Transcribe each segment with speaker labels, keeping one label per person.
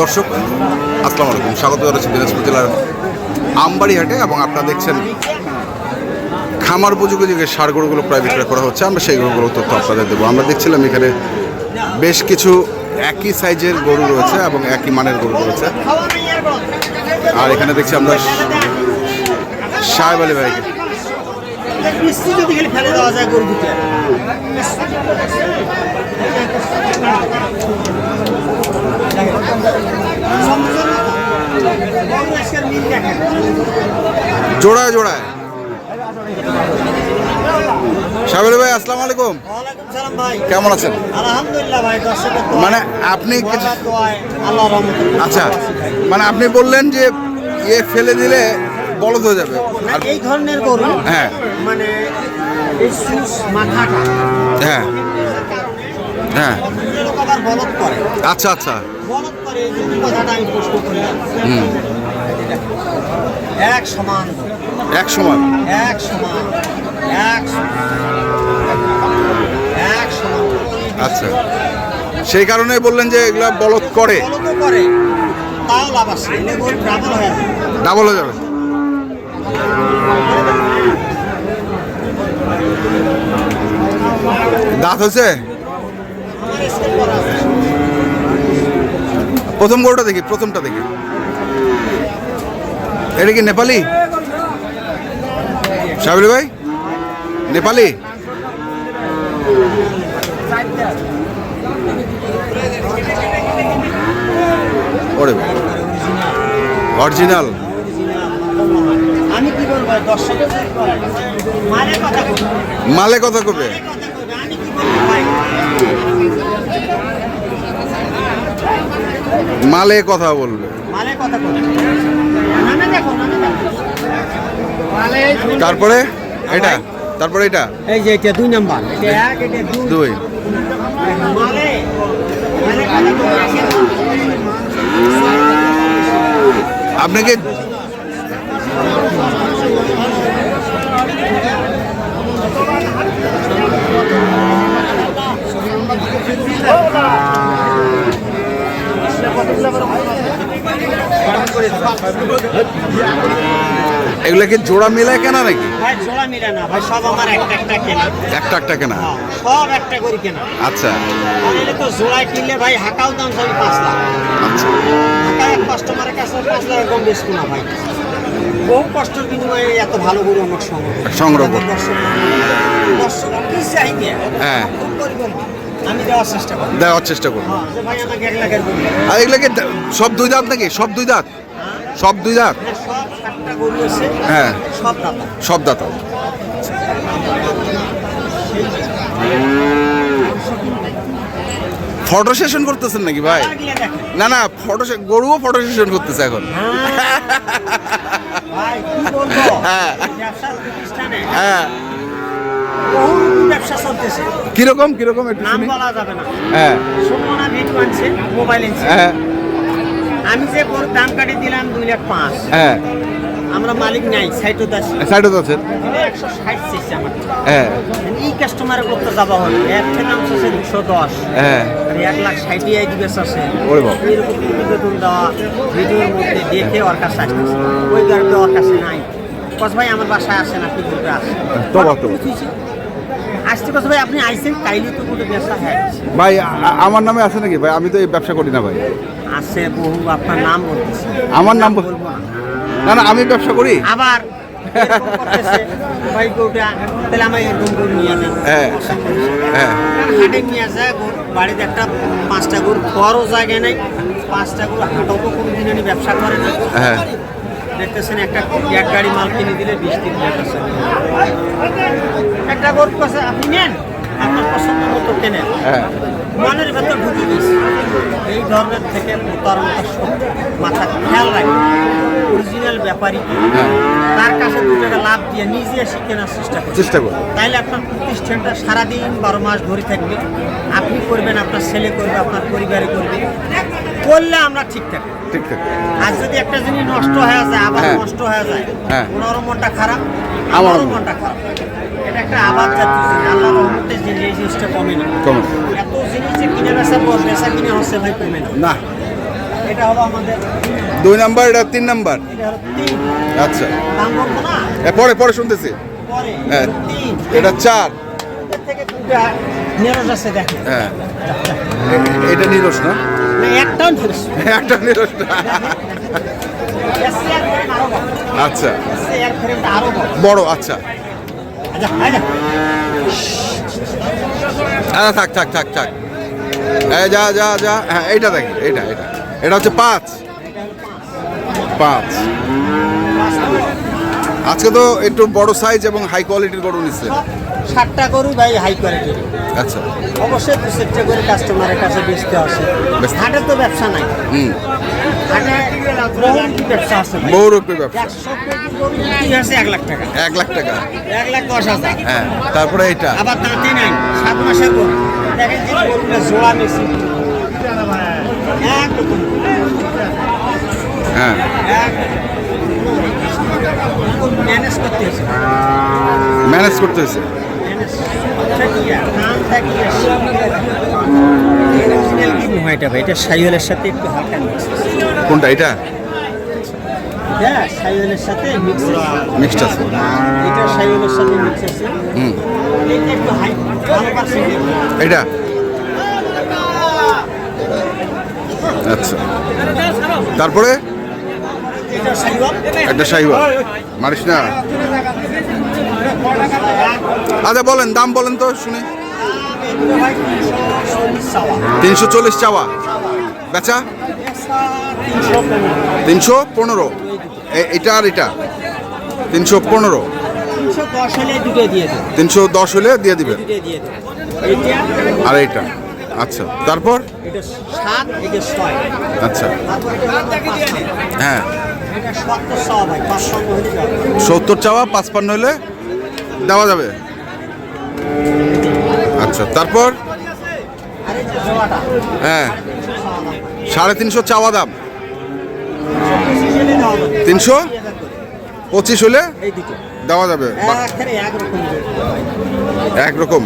Speaker 1: দর্শক, আসসালামু আলাইকুম। স্বাগত জানাচ্ছি দিনাজপুর জেলার আমবাড়িহাটে এবং আপনারা দেখছেন খামার উপযোগী যে সার গরুগুলো প্রায় বিক্রয় করা হচ্ছে, আমরা সেই গরুগুলোর তথ্য আপনাদের দেবো। আমরা দেখছিলাম এখানে বেশ কিছু একই সাইজের গরু রয়েছে এবং একই মানের গরু রয়েছে।
Speaker 2: আর
Speaker 1: এখানে দেখছি আমরা সাহেব আলী ভাইকে।
Speaker 2: মিষ্টি যদি খালি ফেলে দেওয়া যায় গরু দুটো।
Speaker 1: জোড়ায় জোড়ায়। আলী ভাই আসসালামু আলাইকুম।
Speaker 2: ভাই।
Speaker 1: কেমন আছেন?
Speaker 2: আলহামদুলিল্লাহ ভাই
Speaker 1: মানে আপনি আচ্ছা মানে আপনি বললেন যে ইয়ে ফেলে দিলে বলদ হয়ে যাবে। আর
Speaker 2: এই ধরনের গরু
Speaker 1: হ্যাঁ।
Speaker 2: মানে মাথাটা।
Speaker 1: হ্যাঁ। হ্যাঁ।
Speaker 2: বলদ করে
Speaker 1: আচ্ছা আচ্ছা।
Speaker 2: বলদ করে এই কথাটা আমি প্রশ্ন করলাম।
Speaker 1: হুম।
Speaker 2: এক সমান।
Speaker 1: এক সমান।
Speaker 2: এক সমান। এক সমান। এক সমান।
Speaker 1: আচ্ছা। সেই কারণেই বললেন যে এগুলা বলদ করে।
Speaker 2: করে তাও লাভ আছে। ডাবল হয়ে
Speaker 1: ডাবল হয়ে যাবে। দাঁত হয়েছে? প্রথম গরুটা দেখি প্রথমটা দেখি। এটা কি নেপালি? সাবির ভাই নেপালি? অরিজিনাল মালে কথা কবে? মালে কথা বলবে।
Speaker 2: মানে
Speaker 1: তারপরে? এটা তারপরে এটা
Speaker 2: এই যে এটা দুই নাম্বার। এটা দুই।
Speaker 1: আপনাকে এগুলা কি জোড়া মিলায় কেনা নাকি?
Speaker 2: ভাই জোড়া মিলে না ভাই সব আমার একটা একটা কেনা।
Speaker 1: একটা একটা কেনা?
Speaker 2: হ্যাঁ, সব একটা করে কেনা।
Speaker 1: আচ্ছা।
Speaker 2: তো কিনলে ভাই হাকাও দাম সবই পাঁচ লাখ।
Speaker 1: আচ্ছা।
Speaker 2: হাকা এক কাস্টমারের কাছে পাঁচ লাখ কম বেশ ভাই। বহু কষ্টের বিনিময়ে এত ভালো গরু আমার সংগ্রহ
Speaker 1: সংগ্রহ
Speaker 2: দর্শক কি
Speaker 1: হ্যাঁ।
Speaker 2: দেওয়ার চেষ্টা করি।
Speaker 1: দেওয়ার করুন।
Speaker 2: হ্যাঁ
Speaker 1: আর এগুলাকে সব দুই দাঁত নাকি? সব দুই দাঁত? সব দুই দাঁত?
Speaker 2: হ্যাঁ, সব
Speaker 1: হ্যাঁ।
Speaker 2: দাতা।
Speaker 1: ফটো সেশন করতেছেন নাকি ভাই? না না ফটো গরুও ফটো সেশন করতেছে এখন।
Speaker 2: হ্যাঁ।
Speaker 1: হ্যাঁ। হ্যাঁ।
Speaker 2: ব্যবসা চলতেছে।
Speaker 1: কীরকম কীরকম একটু
Speaker 2: নাম
Speaker 1: শুনি।
Speaker 2: বলা যাবে না।
Speaker 1: হ্যাঁ।
Speaker 2: সুমনা ভিডিও আনছে মোবাইল আনছে
Speaker 1: হ্যাঁ।
Speaker 2: আমি যে গরুর দাম কাটি দিলাম দুই লাখ পাঁচ।
Speaker 1: হ্যাঁ।
Speaker 2: আমরা মালিক নাই সাইটও দাস
Speaker 1: সাইডে তো আছেন।
Speaker 2: একশো ষাট চেয়েছে আমার।
Speaker 1: হ্যাঁ।
Speaker 2: এই কাস্টমারের করতে যাওয়া হলো একটা দাম চাচ্ছে দুশো দশ।
Speaker 1: হ্যাঁ।
Speaker 2: এক লাখ ষাটই আই দিবে
Speaker 1: বাবা।
Speaker 2: এরকম প্রতিবেদন দেওয়া ভিডিওর মধ্যে দেখে ওর কাছে আসতেছে। ওই গাড়িতে ওর কাছে নাই। কস ভাই আমার বাসায় আসেন আপনি বলবে আসেন
Speaker 1: তো বাবা, তো বাবা।
Speaker 2: বুঝেছি। আসতে কস ভাই? আপনি তো কোনো ব্যবসা হ্যাঁ।
Speaker 1: ভাই আমার নামে আছে নাকি ভাই? আমি তো এই ব্যবসা করি না ভাই।
Speaker 2: আছে বহু আপনার নাম বলতেছে।
Speaker 1: আমার নাম
Speaker 2: বলব না।
Speaker 1: না আমি ব্যবসা করি।
Speaker 2: আবার ভাই তাহলে আমার এরকম গরু নিয়ে যান।
Speaker 1: হ্যাঁ। হ্যাঁ।
Speaker 2: হাটে নিয়ে যায় বাড়িতে একটা পাঁচটা গরু খাওয়ারও জায়গা নেই। পাঁচটা গরু হাটও কোনো দিন ব্যবসা করে না।
Speaker 1: হ্যাঁ।
Speaker 2: দেখতেছেন একটা এক গাড়ি মাল কিনে দিলে বিশ দিন লেগেছে একটা গরু কাছে আপনি নেন আপনার পছন্দ মতো কেনেন।
Speaker 1: হ্যাঁ।
Speaker 2: মনের ভেতর ঢুকে গেছে এই ধরনের থেকে প্রতারণাটা সব মাথা খেয়াল রাখবে অরিজিনাল ব্যাপারী
Speaker 1: হ্যাঁ।
Speaker 2: তার কাছে দু টাকা লাভ দিয়ে নিজে এসে কেনার চেষ্টা করছে
Speaker 1: চেষ্টা করব
Speaker 2: তাইলে আপনার প্রতিষ্ঠানটা সারাদিন বারো মাস ধরে থাকবে। আপনি করবেন আপনার ছেলে করবে আপনার পরিবারে করবে। করলে আমরা ঠিক থাকব।
Speaker 1: ঠিক ঠিক।
Speaker 2: আর যদি একটা জিনিস নষ্ট হয়ে যায় আবার
Speaker 1: হ্যাঁ।
Speaker 2: নষ্ট হয়ে যায়
Speaker 1: হ্যাঁ।
Speaker 2: ওনারও মনটা খারাপ
Speaker 1: আমারও
Speaker 2: আমারও মনটা খারাপ। এটা একটা আবাদ জাতীয় জিনিস আল্লাহ রহমতে যে জিনিসটা কমে না।
Speaker 1: কমে।
Speaker 2: এত জিনিস যে কিনে বেচা বেচা কিনে হচ্ছে ভাই কমে না।
Speaker 1: না।
Speaker 2: এটা হলো আমাদের
Speaker 1: দুই নাম্বার এটা তিন নাম্বার। আচ্ছা। পরে পরে শুনতেছি। হ্যাঁ। এটা চার।
Speaker 2: থেকে
Speaker 1: হ্যাঁ। এটা নিরস না? একটা আচ্ছা।
Speaker 2: বড়।
Speaker 1: আচ্ছা। হ্যাঁ থাক থাক থাক থাক। এই যা যা যা। হ্যাঁ এইটা দেখি এইটা এটা এটা হচ্ছে পাঁচ। পাঁচ। আজকে তো একটু বড় সাইজ এবং হাই কোয়ালিটির গরু নিচ্ছে।
Speaker 2: ষাটটা গরু ভাই হাই কোয়ালিটির
Speaker 1: আচ্ছা।
Speaker 2: অবশ্যই দু চারটে করে কাস্টমারের কাছে বেচতে আসে। হাটে তো ব্যবসা নাই।
Speaker 1: হুম।
Speaker 2: হাটে ব্যবসা আছে।
Speaker 1: বহুরূপী ব্যবসা।
Speaker 2: গরু আছে এক লাখ টাকা।
Speaker 1: এক লাখ টাকা।
Speaker 2: এক লাখ দশ হাজার।
Speaker 1: হ্যাঁ তারপরে এইটা।
Speaker 2: আবার নাই। সাত মাসের গরু। দেখেন যে গরুটা জোড়া মেশিন একরকম
Speaker 1: হ্যাঁ
Speaker 2: ম্যানেজ করতে হয়েছে।
Speaker 1: ম্যানেজ করতে হয়েছে
Speaker 2: ম্যানেজ থাকিয়া কান থাকিয়া অরিজিনাল কি এটা ভাই এটা সাইওয়ালের সাথে একটু হালকা মিক্স
Speaker 1: কোনটা এটা?
Speaker 2: হ্যাঁ সাইওয়ালের সাথে মিক্স
Speaker 1: মিক্সড আছে।
Speaker 2: এটা সাইওয়ালের সাথে মিক্স আছে।
Speaker 1: হুম।
Speaker 2: এটা?
Speaker 1: এটা আচ্ছা। তারপরে? একটা শাহিওয়াল মারিস না। আচ্ছা বলেন দাম বলেন তো শুনে।
Speaker 2: তিনশো চল্লিশ চাওয়া।
Speaker 1: বেচা?
Speaker 2: তিনশো পনেরো।
Speaker 1: এটা আর এটা। তিনশো পনেরো।
Speaker 2: তিনশো দশ হলে দিয়ে দেবে।
Speaker 1: আর আচ্ছা তারপর?
Speaker 2: এটা
Speaker 1: আচ্ছা
Speaker 2: তারপর পাঁচপান্ন।
Speaker 1: হ্যাঁ।
Speaker 2: সত্তর চাওয়া, পাঁচপান্ন হলে
Speaker 1: দেওয়া যাবে আচ্ছা তারপর হ্যাঁ। সাড়ে তিনশো চাওয়া দাম। তিনশো? পঁচিশ হলে দেওয়া যাবে
Speaker 2: একরকম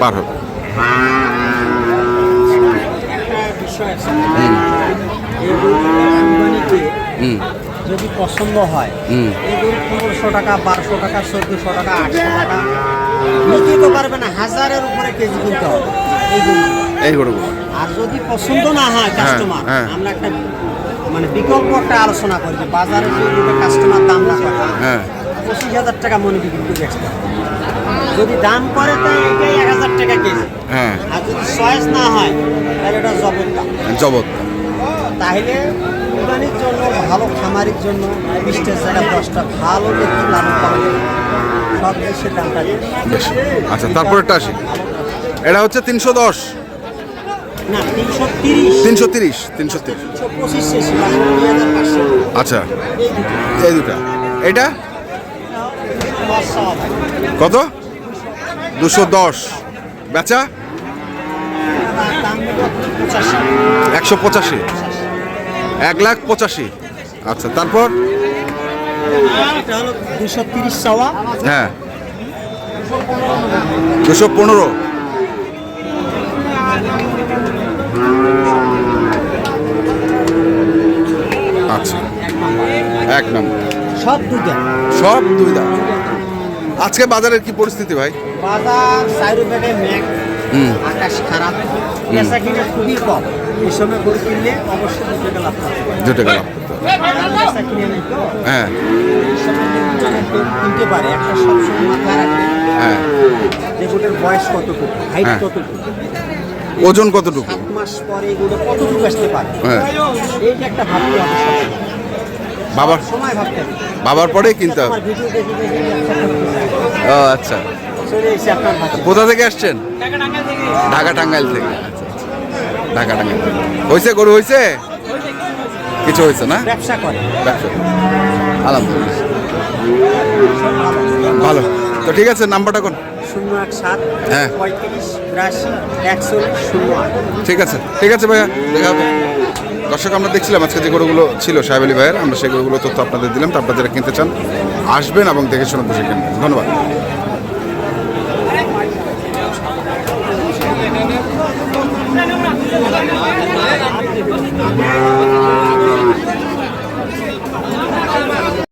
Speaker 1: পার হবে
Speaker 2: যদি পছন্দ হয়
Speaker 1: হুম।
Speaker 2: পনেরোশো টাকা বারোশো টাকা চোদ্দোশো টাকা আটশো টাকা নিতে তো পারবে না হাজারের উপরে কেজি কিনতে হবে এই
Speaker 1: গরুগুলো
Speaker 2: আর যদি পছন্দ না হয় কাস্টমার
Speaker 1: হ্যাঁ।
Speaker 2: আমরা একটা মানে বিকল্প একটা আলোচনা করি যে বাজারে যে কাস্টমার দাম না করে
Speaker 1: হ্যাঁ
Speaker 2: পঁচিশ হাজার টাকা মনে বিক্রি করে হবে। যদি দাম করে তাই এটাই এক হাজার টাকা কেজি।
Speaker 1: হ্যাঁ।
Speaker 2: আর যদি চয়েস না হয় তাহলে এটা জবের দাম
Speaker 1: জবত
Speaker 2: তাহলে কোরবানির জন্য ভালো খামারির জন্য বিশটা জায়গা দশটা ভালো দেখি লালন পালন সব দেশের দামটা।
Speaker 1: বেশ। আচ্ছা তারপরেরটা আসি। এটা হচ্ছে তিনশো দশ।
Speaker 2: না তিনশো তিরিশ।
Speaker 1: তিনশো তিরিশ
Speaker 2: পাঁচশো
Speaker 1: আচ্ছা
Speaker 2: এই দুটো।
Speaker 1: এটা?
Speaker 2: দশ।
Speaker 1: কত? দুশো দশ। বেচা?
Speaker 2: দাম
Speaker 1: একশো পঁচাশি। এক লাখ পঁচাশি। আচ্ছা তারপর? হ্যাঁ। দুশো পনেরো। আচ্ছা এক নম্বর।
Speaker 2: সব দুইটা।
Speaker 1: সব দুই দাম আজকে বাজারের কি পরিস্থিতি ভাই?
Speaker 2: বাজার ব্যাগে মেঘ। আকাশ খারাপ। পেঁচা কিনে খুবই কম। এই সময় গরু কিনলে অবশ্যই দু টাকা লাভ করতে পারে
Speaker 1: দু টাকা লাভ
Speaker 2: কিনে নেই তো?
Speaker 1: হ্যাঁ।
Speaker 2: কেউ কিনতে পারে একটা সবসময় রাখবে।
Speaker 1: হ্যাঁ।
Speaker 2: যে গরুটার বয়স কতটুকু হাইট
Speaker 1: হ্যাঁ।
Speaker 2: কতটুকু
Speaker 1: ওজন কতটুকু?
Speaker 2: সাত মাস পরে গরুটা কতটুকু আসতে পারে?
Speaker 1: হ্যাঁ।
Speaker 2: এই যে একটা ভাবতে হবে।
Speaker 1: বাবার
Speaker 2: সময় ভাবতে হবে।
Speaker 1: বাবার পরে কিনতে হবে। ও আচ্ছা। কোথা থেকে আসছেন? ঢাকা টাঙ্গাইল থেকে। আচ্ছা আচ্ছা। ঢাকা টাঙ্গাইল থেকে। হয়েছে গরু হয়েছে কিছু হয়েছে না?
Speaker 2: ব্যবসা করে।
Speaker 1: ব্যবসা আলহামদুলিল্লাহ। ভালো। তো ঠিক আছে নাম্বারটা কোন?
Speaker 2: শূন্য এক সাত
Speaker 1: হ্যাঁ।
Speaker 2: পঁয়ত্রিশ বিরাশি একচল্লিশ শূন্য আট।
Speaker 1: ঠিক আছে। ঠিক আছে ভাইয়া দেখা হবে। দর্শক, আমরা দেখছিলাম আজকে যে গরুগুলো ছিল সাহেব আলী ভাইয়ের, আমরা সেই গরুগুলো তথ্য আপনাদের দিলাম। তো আপনারা যারা কিনতে চান, আসবেন এবং দেখে শুনে বুঝে কিনবেন। ধন্যবাদ।